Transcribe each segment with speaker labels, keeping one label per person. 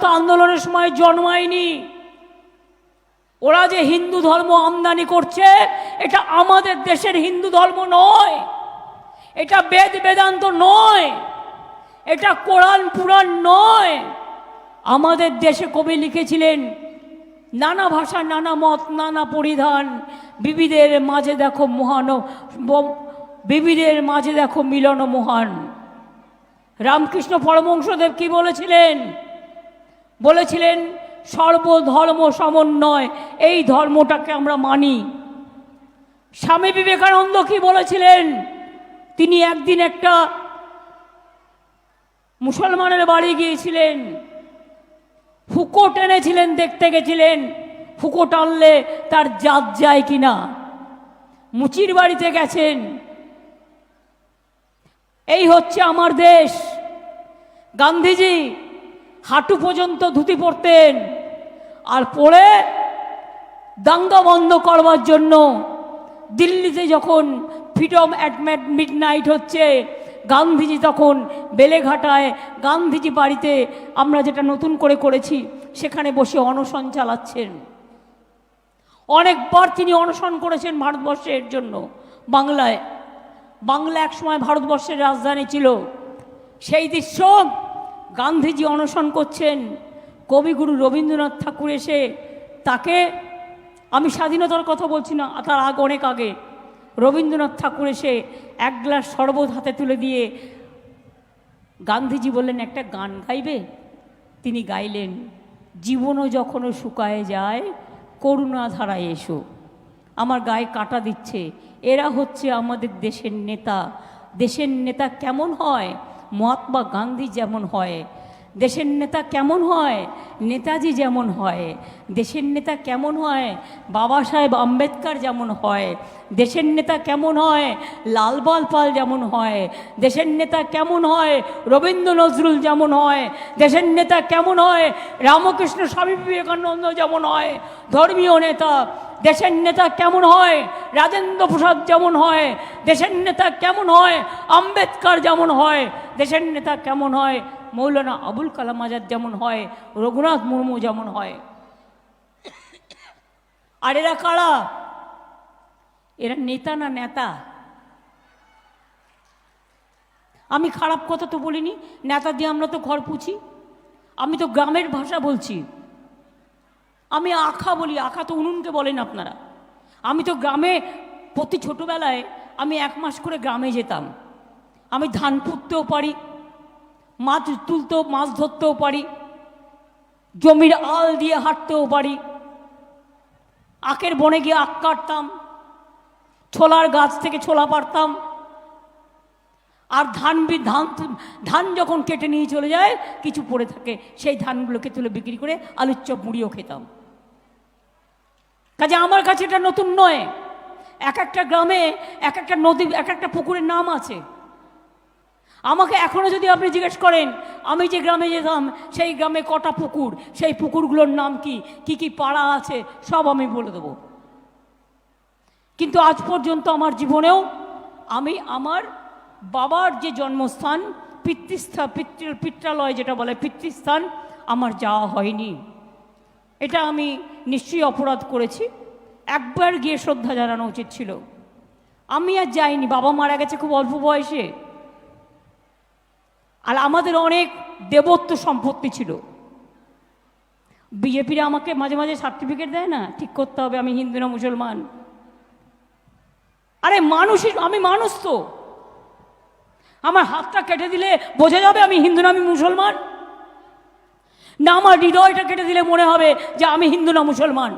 Speaker 1: তো আন্দোলনের সময় জন্মায়নি। ওরা যে হিন্দু ধর্ম আমদানি করছে, এটা আমাদের দেশের হিন্দু ধর্ম নয়। এটা বেদ বেদান্ত নয়। এটা কোরআন পুরাণ নয়। আমাদের দেশে কবি লিখেছিলেন, নানা ভাষা, নানা মত, নানা পরিধান বিবিধের মাঝে দেখো মহান ব- বিবিধের মাঝে দেখো মিলন মহান। রামকৃষ্ণ পরমংশদেব কি বলেছিলেন? বলেছিলেন, সর্বধর্ম সমন্বয়, এই ধর্মটাকে আমরা মানি। স্বামী বিবেকানন্দ কি বলেছিলেন? তিনি একদিন একটা মুসলমানের বাড়ি গিয়েছিলেন। হুকো টেনেছিলেন দেখতে গেছিলেন। হুকো টানলে তার জাত যায় কিনা? মুচির বাড়িতে গেছেন। এই হচ্ছে আমার দেশ। গান্ধীজি হাঁটু পর্যন্ত ধুতি পরতেন। আর পরে দাঙ্গা বন্ধ করবার জন্য দিল্লিতে যখন ফ্রিডম অ্যাট মিড নাইট হচ্ছে, গান্ধীজি তখন বেলেঘাটায় গান্ধীজি বাড়িতে আমরা যেটা নতুন করে করেছি, সেখানে বসে অনশন চালাচ্ছেন। অনেকবার তিনি অনশন করেছেন ভারতবর্ষের জন্য, বাংলায়। বাংলা একসময় ভারতবর্ষের রাজধানী ছিল। সেই দৃশ্য গান্ধীজি অনশন করছেন, কবিগুরু রবীন্দ্রনাথ ঠাকুর এসে তাকে, আমি স্বাধীনতার কথা বলছি না, তার আগ অনেক আগে, রবীন্দ্রনাথ ঠাকুর এসে এক গ্লাস শরবত হাতে তুলে দিয়ে গান্ধীজি বললেন, একটা গান গাইবে? তিনি গাইলেন, জীবনও যখনও শুকায় যায় করুণা ধারায় এসো। আমার গায়ে কাটা দিচ্ছে, এরা হচ্ছে আমাদের দেশের নেতা। দেশের নেতা কেমন হয়? মহাত্মা গান্ধী যেমন হয়, দেশের নেতা কেমন হয়? নেতাজি যেমন হয়, দেশের নেতা কেমন হয়? বাবা সাহেব আম্বেদকর যেমন হয়, দেশের নেতা কেমন হয়? লালবাল পাল যেমন হয়, দেশের নেতা কেমন হয়? রবীন্দ্র নজরুল যেমন হয়, দেশের নেতা কেমন হয়? রামকৃষ্ণ স্বামী বিবেকানন্দ যেমন হয়, ধর্মীয় নেতা দেশের নেতা কেমন হয়? রাজেন্দ্র প্রসাদ যেমন হয়, দেশের নেতা কেমন হয়? আম্বেদকর যেমন হয়, দেশের নেতা কেমন হয়? মৌলানা আবুল কালাম আজাদ যেমন হয়, রঘুনাথ মুর্মু যেমন হয়। আর এরা কারা? এরা নেতা না নেতা? আমি খারাপ কথা তো বলিনি, নেতা দিয়ে আমরা তো ঘর পুছি। আমি তো গ্রামের ভাষা বলছি। আমি আখা বলি, আখা তো উনুনকে বলেন আপনারা। আমি তো গ্রামে, প্রতি ছোটোবেলায় আমি এক মাস করে গ্রামে যেতাম। আমি ধান পুঁততেও পারি, মাছ তুলতেও, মাছ ধরতেও পারি, জমির আল দিয়ে হাঁটতেও পারি। আখের বনে গিয়ে আখ কাটতাম, ছোলার গাছ থেকে ছোলা পারতাম। আর ধান ধান ধান যখন কেটে নিয়ে চলে যায়, কিছু পড়ে থাকে, সেই ধানগুলোকে তুলে বিক্রি করে আলুর চপ, মুড়িও খেতাম। কাজে আমার কাছে এটা নতুন নয়। এক একটা গ্রামে, এক একটা নদী, এক একটা পুকুরের নাম আছে। আমাকে এখনও যদি আপনি জিজ্ঞেস করেন, আমি যে গ্রামে যেতাম, সেই গ্রামে কটা পুকুর, সেই পুকুরগুলোর নাম কি কি কি পাড়া আছে, সব আমি বলে দেবো। কিন্তু আজ পর্যন্ত আমার জীবনেও আমি আমার বাবার যে জন্মস্থান, পিতৃস্থা, পিতৃ, পিত্রালয় যেটা বলে, পিতৃস্থান, আমার যাওয়া হয়নি। এটা আমি নিশ্চয়ই অপরাধ করেছি। একবার গিয়ে শ্রদ্ধা জানানো উচিত ছিল। আমি আর যাইনি, বাবা মারা গেছে খুব অল্প বয়সে। আর আমাদের অনেক দেবত্ব সম্পত্তি ছিল। বিজেপিরা আমাকে মাঝে মাঝে সার্টিফিকেট দেয় না, ঠিক করতে হবে, আমি হিন্দু না মুসলমান। আরে মানুষই আমি মানুষ তো। আমার হাতটা কেটে দিলে বোঝা যাবে আমি হিন্দু না আমি মুসলমান। না আমার হৃদয়টা কেটে দিলে মনে হবে যে আমি হিন্দু না মুসলমান।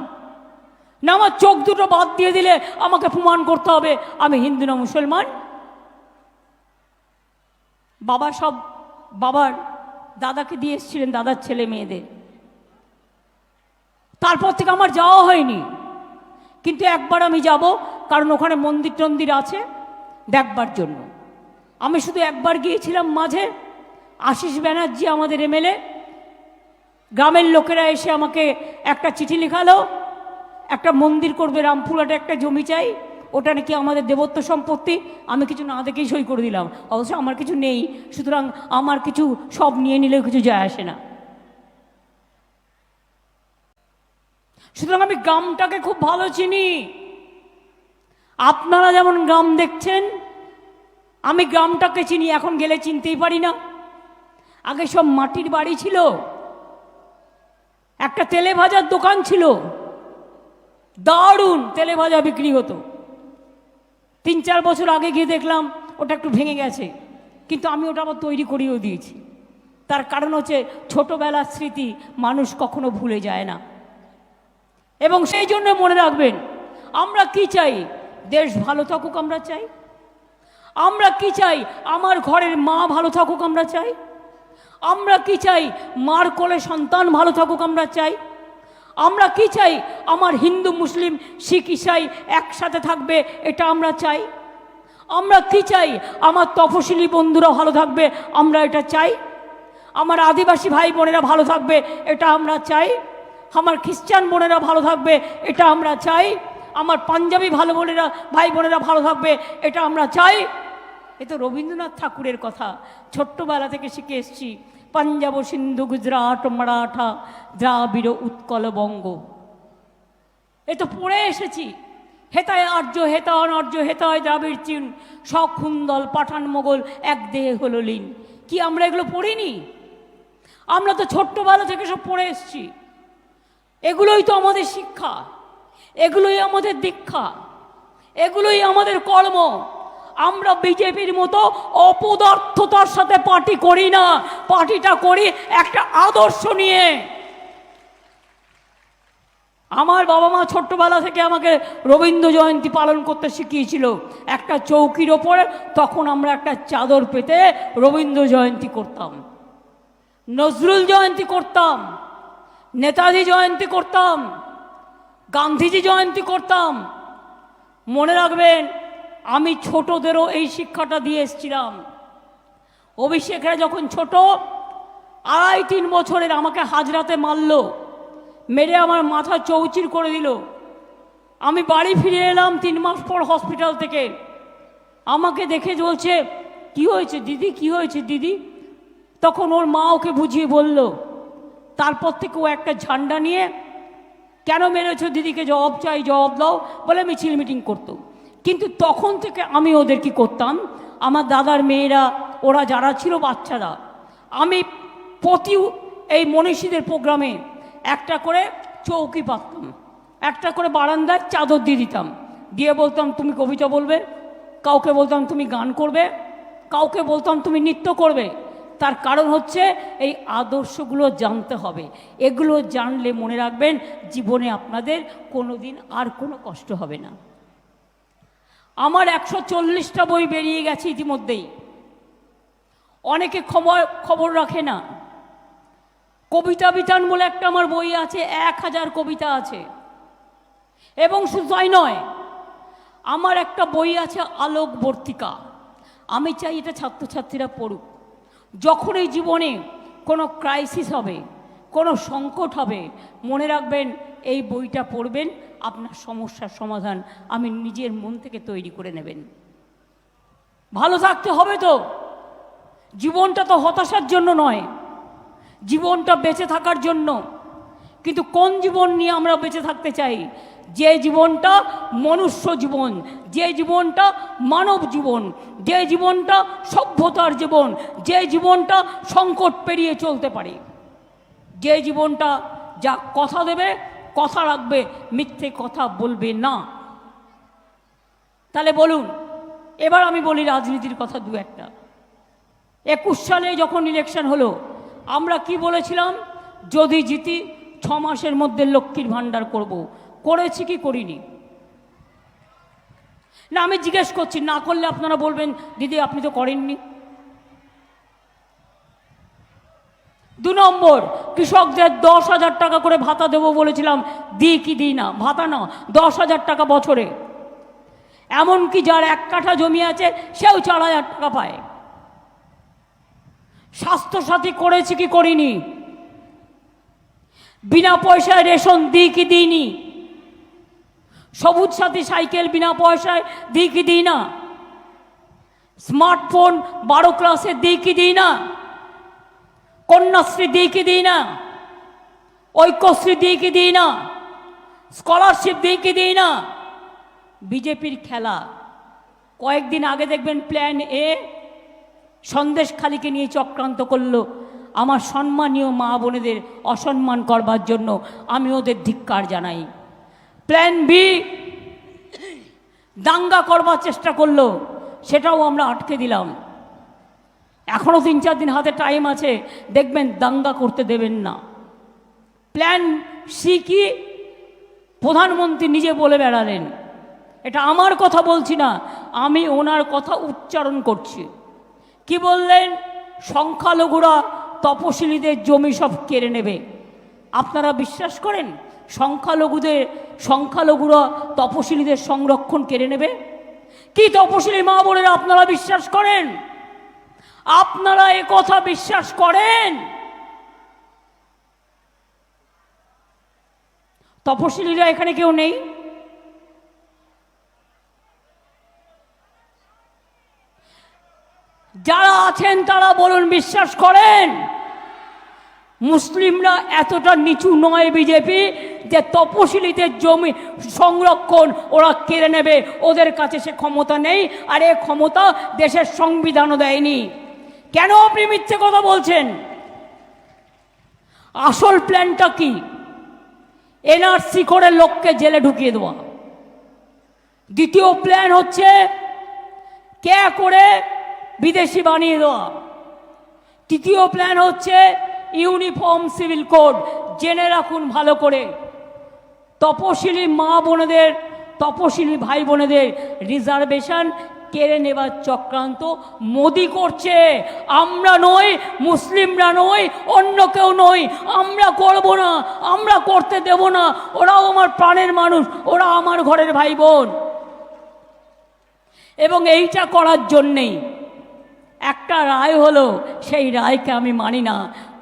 Speaker 1: না আমার চোখ দুটো বাদ দিয়ে দিলে আমাকে প্রমাণ করতে হবে, আমি হিন্দু না মুসলমান। বাবা সব বাবার দাদাকে দিয়ে এসেছিলেন, দাদার ছেলে মেয়েদের। তারপর থেকে আমার যাওয়া হয়নি। কিন্তু একবার আমি যাব, কারণ ওখানে মন্দির টন্দির আছে দেখবার জন্য। আমি শুধু একবার গিয়েছিলাম মাঝে। আশিস ব্যানার্জি আমাদের এমএলএ গ্রামের লোকেরা এসে আমাকে একটা চিঠি লেখালো, একটা মন্দির করবে রামপুরহাটে একটা জমি চাই, ওটা নাকি আমাদের দেবত্ব সম্পত্তি, আমি কিছু না দেখেই সই করে দিলাম। অবশ্য আমার কিছু নেই, সুতরাং আমার কিছু সব নিয়ে নিলেও কিছু যায় আসে না। সুতরাং আমি গ্রামটাকে খুব ভালো চিনি। আপনারা যেমন গ্রাম দেখছেন, আমি গ্রামটাকে চিনি, এখন গেলে চিনতেই পারি না। আগে সব মাটির বাড়ি ছিল। একটা তেলে ভাজার দোকান ছিল। দারুণ তেলে ভাজা বিক্রি হতো। তিন চার বছর আগে গিয়ে দেখলাম, ওটা একটু ভেঙে গেছে। কিন্তু আমি ওটা আবার তৈরি করিয়েও দিয়েছি। তার কারণ হচ্ছে ছোটোবেলার স্মৃতি মানুষ কখনো ভুলে যায় না। এবং সেই জন্য মনে রাখবেন, আমরা কি চাই? দেশ ভালো থাকুক আমরা চাই। আমরা কি চাই? আমার ঘরের মা ভালো থাকুক আমরা চাই। আমরা কি চাই? মার কোলে সন্তান ভালো থাকুক আমরা চাই। আমরা কি চাই? আমার হিন্দু, মুসলিম, শিখ, ইসাই একসাথে থাকবে, এটা আমরা চাই। আমরা কি চাই? আমার তপশিলি বন্ধুরা ভালো থাকবে, আমরা এটা চাই। আমার আদিবাসী ভাই বোনেরা ভালো থাকবে, এটা আমরা চাই। আমার খ্রিস্টান বোনেরা ভালো থাকবে, এটা আমরা চাই। আমার পাঞ্জাবি ভালো বোনেরা, ভাই বোনেরা ভালো থাকবে, এটা আমরা চাই। এ তো রবীন্দ্রনাথ ঠাকুরের কথা। ছোট্টবেলা থেকে শিখে এসছি, পাঞ্জাব সিন্ধু, গুজরাট, মারাঠা, দ্রাবিড়, উৎকল, বঙ্গ। এ তো পড়ে এসেছি। হেতায় আর্য হেতা অনার্য, হেতায় দ্রাবিড় চীন সখুন্দল পাঠান মোগল, এক দেহে হলো লীন। কি আমরা এগুলো পড়িনি? আমরা তো ছোট্টবেলা থেকে সব পড়ে এসছি। এগুলোই তো আমাদের শিক্ষা, এগুলোই আমাদের দীক্ষা, এগুলোই আমাদের কর্ম। আমরা বিজেপির মতো অপদার্থতার সাথে পার্টি করি না। পার্টিটা করি একটা আদর্শ নিয়ে। আমার বাবা মা ছোট্টবেলা থেকে আমাকে রবীন্দ্র জয়ন্তী পালন করতে শিখিয়েছিল। একটা চৌকির ওপরে তখন আমরা একটা চাদর পেতে রবীন্দ্র জয়ন্তী করতাম। নজরুল জয়ন্তী করতাম। নেতাজি জয়ন্তী করতাম। গান্ধীজি জয়ন্তী করতাম। মনে রাখবেন আমি ছোটদেরও এই শিক্ষাটা দিয়ে এসছিলাম। অভিষেকরা যখন ছোট, আড়াই তিন বছরের আমাকে হাজরাতে মারলো, মেরে আমার মাথা চৌচির করে দিল। আমি বাড়ি ফিরে এলাম তিন মাস পর হসপিটাল থেকে। আমাকে দেখে বলছে, কি হয়েছে দিদি? কি হয়েছে দিদি? তখন ওর মা ওকে বুঝিয়ে বলল, তারপর থেকে ও একটা ঝান্ডা নিয়ে, কেন মেরেছো দিদিকে? জবাব চাই, জবাব দাও। বলে মিছিল মিটিং করতো। কিন্তু তখন থেকে আমি ওদের কি করতাম? আমার দাদার মেয়েরা, ওরা যারা ছিল বাচ্চারা, আমি প্রতি এই মনীষীদের প্রোগ্রামে একটা করে চৌকি পাততাম, একটা করে বারান্দায় চাদর দিয়ে দিতাম। দিয়ে বলতাম, তুমি কবিতা বলবে, কাউকে বলতাম তুমি গান করবে, কাউকে বলতাম তুমি নৃত্য করবে। তার কারণ হচ্ছে এই আদর্শগুলো জানতে হবে। এগুলো জানলে মনে রাখবেন, জীবনে আপনাদের কোনো দিন আর কোনো কষ্ট হবে না। আমার একশো চল্লিশটা বই বেরিয়ে গেছে ইতিমধ্যেই। অনেকে খবর খবর রাখে না। কবিতা বিতান বলে একটা আমার বই আছে, এক হাজার কবিতা আছে। এবং শুধু তাই নয়, আমার একটা বই আছে আলোকবর্তিকা। আমি চাই এটা ছাত্রছাত্রীরা পড়ুক। যখন এই জীবনে কোনো ক্রাইসিস হবে কোনো সংকট হবে। মনে রাখবেন, এই বইটা পড়বেন, আপনার সমস্যার সমাধান আমি নিজের মন থেকে তৈরি করে নেবেন। ভালো থাকতে হবে তো। জীবনটা তো হতাশার জন্য নয়। জীবনটা বেঁচে থাকার জন্য। কিন্তু কোন জীবন নিয়ে আমরা বেঁচে থাকতে চাই? যে জীবনটা মনুষ্য জীবন, যে জীবনটা মানব জীবন, যে জীবনটা সভ্যতার জীবন, যে জীবনটা সংকট পেরিয়ে চলতে পারে। যে জীবনটা যা কথা দেবে, কথা রাখবে, মিথ্যে কথা বলবে না। তাহলে বলুন, এবার আমি বলি রাজনীতির কথা দু একটা। একুশ সালে যখন ইলেকশন হলো, আমরা কি বলেছিলাম? যদি জিতি, ছ মাসের মধ্যে লক্ষ্মীর ভাণ্ডার করব। করেছি কি করিনি? না, আমি জিজ্ঞেস করছি, না করলে আপনারা বলবেন, দিদি, আপনি তো করেননি। দু নম্বর, কৃষকদের দশ হাজার টাকা করে ভাতা দেবো বলেছিলাম দিই কি দিই না, ভাতা না, দশ হাজার টাকা বছরে। এমনকি যার এক কাঠা জমি আছে, সেও চার হাজার টাকা পায়। স্বাস্থ্যসাথী করেছি কি করিনি? বিনা পয়সায় রেশন দিই কি দিইনি? সবুজ সাথী সাইকেল বিনা পয়সায় দিই কি দিই না? স্মার্টফোন বারো ক্লাসে দিই কি দিই না? কন্যাশ্রী দিই কি দিই না, ঐক্যশ্রী দিই কি দিই না, স্কলারশিপ দিই কি দিই না। বিজেপির খেলা। কয়েকদিন আগে দেখবেন প্ল্যান এ সন্দেশখালিকে নিয়ে চক্রান্ত করল। আমার সম্মানীয় মা বোনেদের অসম্মান করবার জন্য আমি ওদের ধিক্কার জানাই। প্ল্যান বি, দাঙ্গা করবার চেষ্টা করল। সেটাও আমরা আটকে দিলাম। এখনও তিন চার দিন হাতে টাইম আছে, দেখবেন দাঙ্গা করতে দেবেন না। প্ল্যান সি কি? প্রধানমন্ত্রী নিজে বলে বেড়ালেন, এটা আমার কথা বলছি না, আমি ওনার কথা উচ্চারণ করছি। কি বললেন? সংখ্যালঘুরা তপশিলীদের জমি সব কেড়ে নেবে। আপনারা বিশ্বাস করেন, সংখ্যালঘুদের, সংখ্যালঘুরা তপশিলীদের সংরক্ষণ কেড়ে নেবে? কি তপশিলি মা বোনেরা, আপনারা বিশ্বাস করেন? আপনারা এ কথা বিশ্বাস করেন? তপশিলীরা এখানে কেউ নেই? যারা আছেন, তারা বলুন বিশ্বাস করেন। মুসলিমরা এতটা নিচু নয় বিজেপি যে তপশিলীদের জমি সংরক্ষণ ওরা কেড়ে নেবে। ওদের কাছে সে ক্ষমতা নেই, আর এ ক্ষমতা দেশের সংবিধানও দেয়নি। কেন আপনি মিথ্যে কথা বলছেন? আসল প্ল্যানটা কি? এনআরসি করে লোককে জেলে ঢুকিয়ে দেওয়া। দ্বিতীয় প্ল্যান হচ্ছে, কে করে বিদেশি বানিয়ে দেওয়া। তৃতীয় প্ল্যান হচ্ছে ইউনিফর্ম সিভিল কোড জেনে রাখুন ভালো করে। তপশিলি মা বোনেদের, তপশিলি ভাই বোনেদের রিজার্ভেশন কেড়ে নেবার চক্রান্ত মোদি করছে। আমরা নই, মুসলিমরা নই, অন্য কেউ নই। আমরা করব না, আমরা করতে দেব না। ওরাও আমার প্রাণের মানুষ, ওরা আমার ঘরের ভাই বোন এবং এইটা করার জন্যেই একটা রায় হলো, সেই রায়কে আমি মানি না।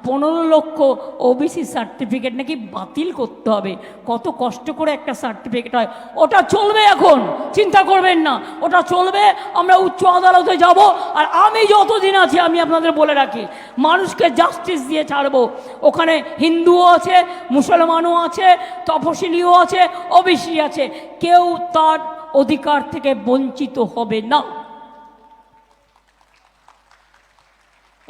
Speaker 1: পনেরো লক্ষ ওবিসি সার্টিফিকেট নাকি বাতিল করতে হবে। কত কষ্ট করে একটা সার্টিফিকেট হয়। ওটা চলবে এখন, চিন্তা করবেন না। ওটা চলবে, আমরা উচ্চ আদালতে যাব। আর আমি যতদিন আছি, আমি আপনাদের বলে রাখি, মানুষকে জাস্টিস দিয়ে ছাড়বো। ওখানে হিন্দুও আছে, মুসলমানও আছে তপশিলিও আছে ওবিসি আছে। কেউ তার অধিকার থেকে বঞ্চিত হবে না।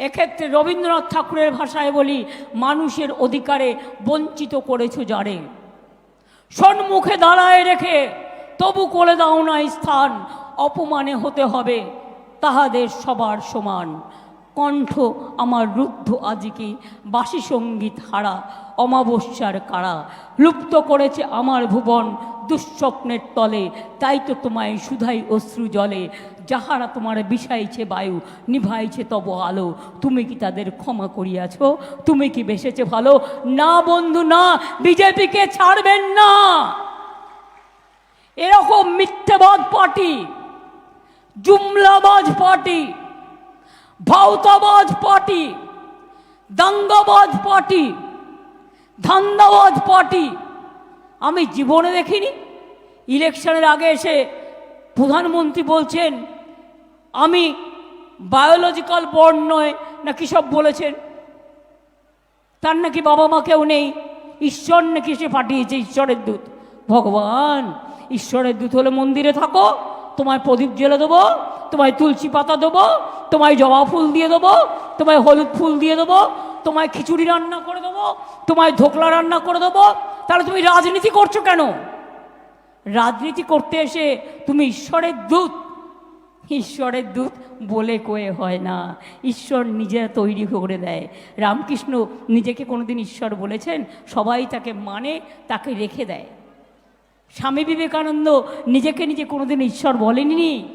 Speaker 1: এক্ষেত্রে রবীন্দ্রনাথ ঠাকুরের ভাষায় বলি, মানুষের অধিকারে বঞ্চিত করেছ যারে। সন্মুখে দাঁড়ায় রেখে তবু করে দাও না স্থান, অপমানে হতে হবে, তাহাদের সবার সমান। কণ্ঠ আমার রুদ্ধ আজিকে, বাসি সংগীত হারা, অমাবস্যার কারা। লুপ্ত করেছে আমার ভুবন দুঃস্বপ্নের তলে, তাই তো তোমায় সুধাই অশ্রু জলে। যাহারা তোমার বিষাইছে বায়ু, নিভাইছে তব আলো, তুমি কি তাদের ক্ষমা করিয়াছ? তুমি কি বেসেছে ভালো? না বন্ধু, না, বিজেপিকে ছাড়বেন না। এরকম মিথ্যেবাদ পার্টি, জুমলাবাজ পার্টি ভাউতাবাজ পার্টি, দাঙ্গাবাজ পার্টি, ধান্দাবাজ পার্টি আমি জীবনে দেখিনি। ইলেকশনের আগে এসে প্রধানমন্ত্রী বলছেন আমি বায়োলজিক্যাল বর্ণ নয় না সব বলেছেন? তার নাকি বাবা মা কেউ নেই, ঈশ্বর নাকি সে পাঠিয়েছে ঈশ্বরের দূত। ভগবান, ঈশ্বরের দূত হলে মন্দিরে থাকো, তোমায় প্রদীপ জ্বেলে দেবো, তোমায় তুলসী পাতা দেবো, তোমায় জবা ফুল দিয়ে দেবো, তোমায় হলুদ ফুল দিয়ে দেবো, তোমায় খিচুড়ি রান্না করে দেবো, তোমায় ধোকলা রান্না করে দেবো। তাহলে তুমি রাজনীতি করছ কেন? রাজনীতি করতে এসে তুমি ঈশ্বরের দূত। ঈশ্বরের দূত বলে কয়ে হয় না। ঈশ্বর নিজে তৈরি করে দেয়। রামকৃষ্ণ নিজেকে কোনোদিন ঈশ্বর বলেছেন, সবাই তাকে মানে তাকে রেখে দেয়। স্বামী বিবেকানন্দ নিজেকে নিজে কোনোদিন ঈশ্বর বলেননি।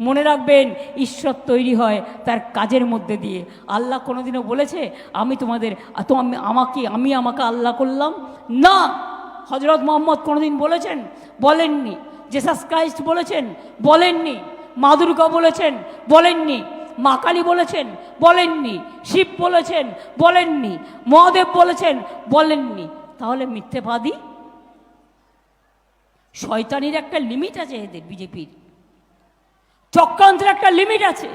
Speaker 1: মনে রাখবেন, ঈশ্বর তৈরি হয় তার কাজের মধ্যে দিয়ে। আল্লাহ কোনোদিনও বলেছে, আমি তোমাদের, তো আমি, আমাকে আমি আমাকে আল্লাহ করলাম। না! হজরত মোহাম্মদ কোনোদিন বলেছেন, বলেননি। জেসাস ক্রাইস্ট বলেছেন, বলেননি। মা দুর্গা বলেছেন, বলেননি। মা কালী বলেছেন, বলেননি। শিব বলেছেন, বলেননি। মহাদেব বলেছেন, বলেননি। তাহলে মিথ্যেবাদী? শয়তানির একটা লিমিট আছে এদের, বিজেপির। চক্রান্তের একটা লিমিট আছে।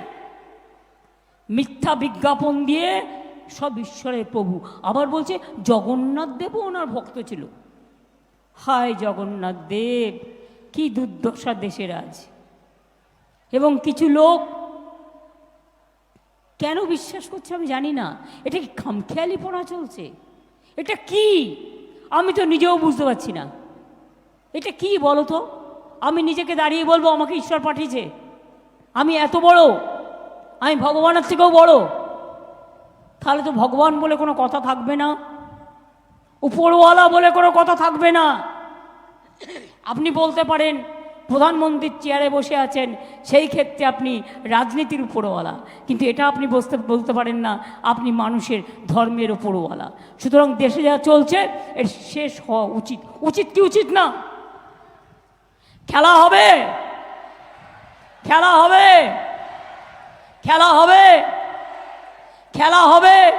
Speaker 1: মিথ্যা বিজ্ঞাপন দিয়ে সব ঈশ্বরের প্রভু। আবার বলছে, জগন্নাথ দেবও ওনার ভক্ত ছিল। হায় জগন্নাথ দেব, কি দুর্দশা দেশের আজ। এবং কিছু লোক কেন বিশ্বাস করছে আমি জানি না। এটা কি খামখেয়ালিপনা চলছে? এটা কি? আমি তো নিজেও বুঝতে পারছি না। এটা কি বলো তো? আমি নিজেকে দাঁড়িয়ে বলব, আমাকে ঈশ্বর পাঠিয়েছে। আমি এত বড়? আমি ভগবানের থেকেও বড়? তাহলে তো ভগবান বলে কোনো কথা থাকবে না। উপরওয়ালা বলে কোনো কথা থাকবে না। আপনি বলতে পারেন প্রধানমন্ত্রীর চেয়ারে বসে আছেন, সেই ক্ষেত্রে আপনি রাজনীতির উপরওয়ালা। কিন্তু এটা আপনি বসতে, বলতে পারেন না, আপনি মানুষের ধর্মের উপরওয়ালা। সুতরাং দেশে যা চলছে, এর শেষ হওয়া উচিত। উচিত কি উচিত না? খেলা হবে! খেলা হবে! খেলা হবে! খেলা হবে!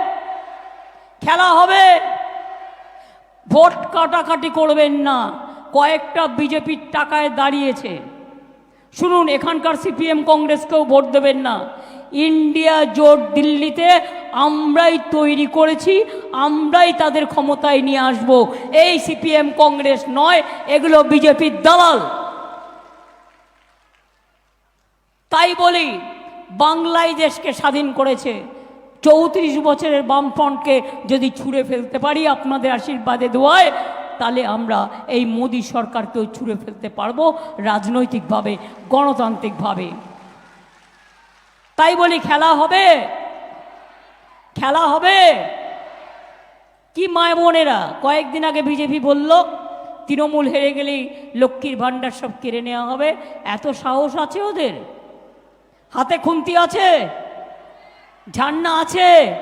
Speaker 1: খেলা হবে! ভোট কাটাকাটি করবেন না। কয়েকটা বিজেপির টাকায় দাঁড়িয়েছে। শুনুন, এখানকার সিপিএম কংগ্রেসকেও ভোট দেবেন না। ইন্ডিয়া জোট দিল্লিতে আমরাই তৈরি করেছি, আমরাই তাদের ক্ষমতায় নিয়ে আসব। এই সিপিএম কংগ্রেস নয়, এগুলো বিজেপির দালাল। তাই বলি, বাংলায় দেশকে স্বাধীন করেছে। চৌত্রিশ বছরের বামফ্রন্টকে যদি ছুঁড়ে ফেলতে পারি আপনাদের আশীর্বাদে, দোয়ায় তাহলে আমরা এই মোদী সরকারকেও ছুঁড়ে ফেলতে পারব রাজনৈতিকভাবে, গণতান্ত্রিকভাবে। তাই বলি খেলা হবে। খেলা হবে। কি মায় বোনেরা, কয়েকদিন আগে বিজেপি বলল, তৃণমূল হেরে গেলেই লক্ষ্মীর ভাণ্ডার সব কেড়ে নেওয়া হবে। এত সাহস আছে ওদের? হাতে খুন্তি আছে? ঝান্না আছে?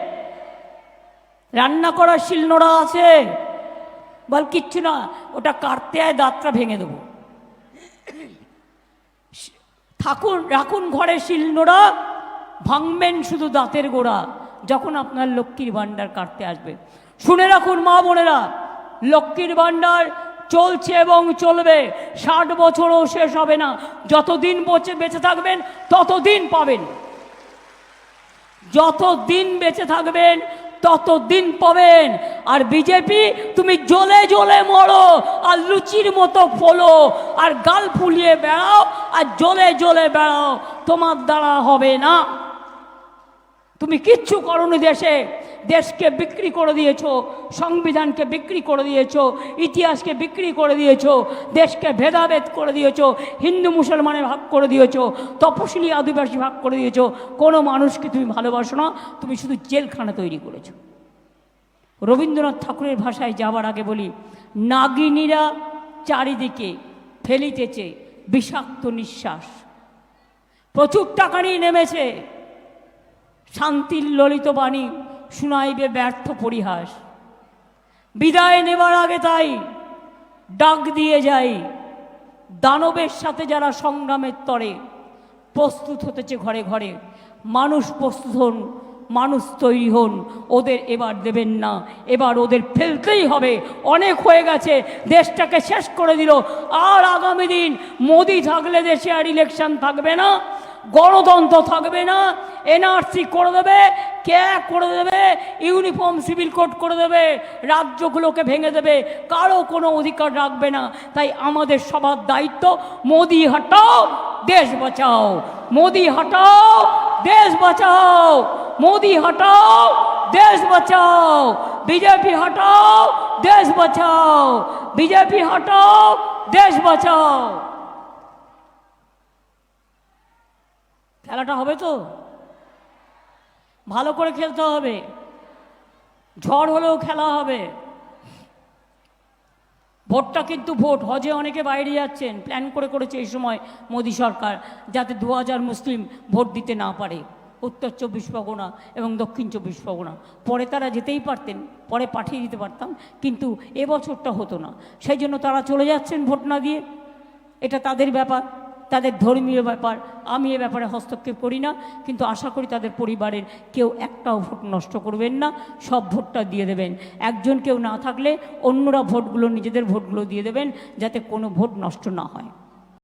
Speaker 1: রান্না করার শিলনোড়া আছে? বল, কিচ্ছু না, ওটা কাটতে আয় দাঁতটা ভেঙে দেবো। থাকুন রাখুন ঘরে শিলনোড়া ভাঙবেন শুধু দাঁতের গোড়া, যখন আপনার লক্ষ্মীর ভাণ্ডার কাটতে আসবে। শুনে রাখুন মা বোনেরা, লক্ষ্মীর ভাণ্ডার চলছে এবং চলবে, ষাট বছরও শেষ হবে না। যতদিন বচে, বেঁচে থাকবেন, ততদিন পাবেন। যতদিন বেঁচে থাকবেন ততদিন পাবেন। আর বিজেপি, তুমি জ্বলে জলে মরো, আর লুচির মতো ফলো, আর গাল ফুলিয়ে বেড়াও, আর জ্বলে জ্বলে বেড়াও, তোমার দ্বারা হবে না। তুমি কিচ্ছু করনি দেশে। দেশকে বিক্রি করে দিয়েছ, সংবিধানকে বিক্রি করে দিয়েছ, ইতিহাসকে বিক্রি করে দিয়েছ, দেশকে ভেদাভেদ করে দিয়েছ, হিন্দু মুসলমানের ভাগ করে দিয়েছ, তপশিলি আদিবাসী ভাগ করে দিয়েছ, কোনো মানুষকে তুমি ভালোবাসো না, তুমি শুধু জেলখানা তৈরি করেছ। রবীন্দ্রনাথ ঠাকুরের ভাষায় যাবার আগে বলি, নাগিনীরা চারিদিকে ফেলিতেছে বিষাক্ত নিঃশ্বাস। প্রচুর টাকা নিয়ে নেমেছে, শান্তির ললিত বাণী শুনাইবে ব্যর্থ পরিহাস। বিদায় নেবার আগে তাই ডাক দিয়ে যাই। দানবের সাথে যারা সংগ্রামের তরে প্রস্তুত হতেছে ঘরে ঘরে, মানুষ প্রস্তুত হন, মানুষ তৈরি হন, ওদের এবার দেবেন না, এবার ওদের ফেলতেই হবে। অনেক হয়ে গেছে, দেশটাকে শেষ করে দিল। আর আগামী দিন মোদি থাকলে দেশে আর ইলেকশন থাকবে না। গণতন্ত্র থাকবে না, এনআরসি করে দেবে, কে করে দেবে, ইউনিফর্ম সিভিল কোড করে দেবে, রাজ্যগুলোকে ভেঙে দেবে, কারও কোনো অধিকার রাখবে না। তাই আমাদের সবার দায়িত্ব, মোদি হটাও, দেশ বাঁচাও। মোদি হটাও, দেশ বাঁচাও। মোদি হটাও, দেশ বাঁচাও। বিজেপি হটাও, দেশ বাঁচাও। বিজেপি হটাও, দেশ বাঁচাও। খেলাটা হবে তো? ভালো করে খেলতে হবে। ঝড় হলেও খেলা হবে। ভোটটা কিন্তু ভোট, হজে অনেকে বাইরে যাচ্ছেন। প্ল্যান করে করেছে এই সময় মোদী সরকার, যাতে দু হাজার মুসলিম ভোট দিতে না পারে। উত্তর চব্বিশ পরগনা এবং দক্ষিণ চব্বিশ পরগনা। পরে তারা যেতেই পারতেন, পরে পাঠিয়ে দিতে পারতাম, কিন্তু এবছরটা হতো না। সেই জন্য তারা চলে যাচ্ছেন ভোট না দিয়ে। এটা তাদের ব্যাপার। তাদের ধর্মীয় ব্যাপার, আমি এ ব্যাপারে হস্তক্ষেপ করি না, কিন্তু আশা করি তাদের পরিবারের কেউ একটাও ভোট নষ্ট করবেন না, সব ভোটটা দিয়ে দেবেন। একজন কেউ না থাকলে অন্যরা ভোটগুলো, নিজেদের ভোটগুলো দিয়ে দেবেন, যাতে কোনো ভোট নষ্ট না হয়।